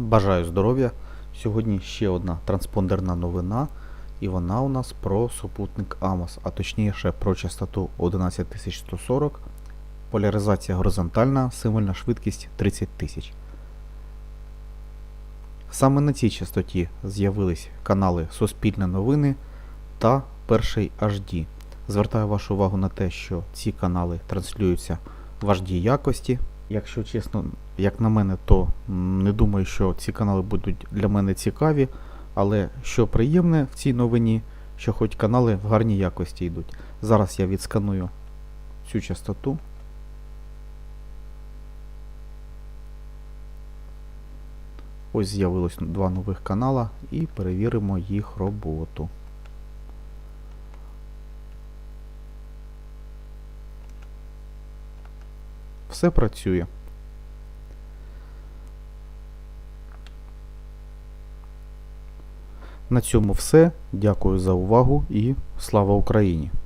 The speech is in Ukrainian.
Бажаю здоров'я. Сьогодні ще одна транспондерна новина, і вона у нас про супутник Amos, а точніше про частоту 11140, поляризація горизонтальна, символьна швидкість 30 тисяч. Саме на цій частоті з'явились канали Суспільне новини та Перший HD. Звертаю вашу увагу на те, що ці канали транслюються в HD якості. Якщо чесно, як на мене, то не думаю, що ці канали будуть для мене цікаві. Але що приємне в цій новині, що хоч канали в гарній якості йдуть. Зараз я відсканую цю частоту. Ось з'явилось два нових канала і перевіримо їх роботу. Все працює. На цьому все. Дякую за увагу і слава Україні!